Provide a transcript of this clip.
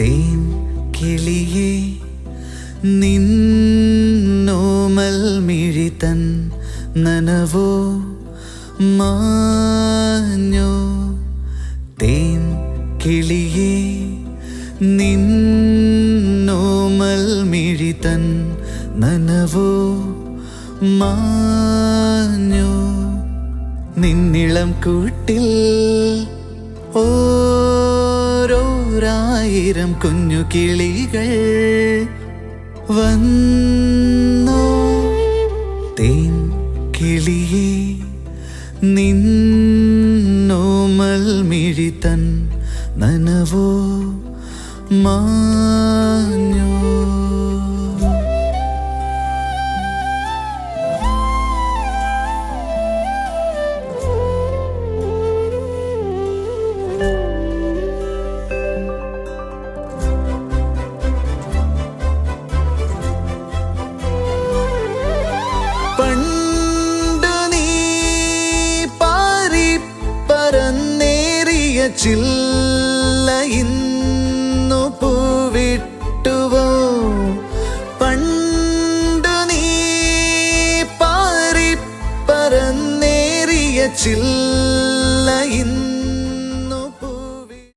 തേൻ കിളിയെ നിന്നോമൽ മിഴി തൻ നനവോ മാഞ്ഞോ? തേൻ കിളിയെ നിന്നോമൽ മിഴി തൻ നനവോ മാഞ്ഞോ? നിന്നിളം കൂട്ടിൽ ഓരോരായിരം കുഞ്ഞു കിളികൾ വന്നോ. തേൻ കിളിയെ നിന്നോമൽ മിഴി നനവോ മാഞ്ഞോ? ചില്ല ഇന്നു പൂവിട്ടുവോ? പണ്ടു നീ പാറി പറന്നേറിയ ചില്ല ഇന്നു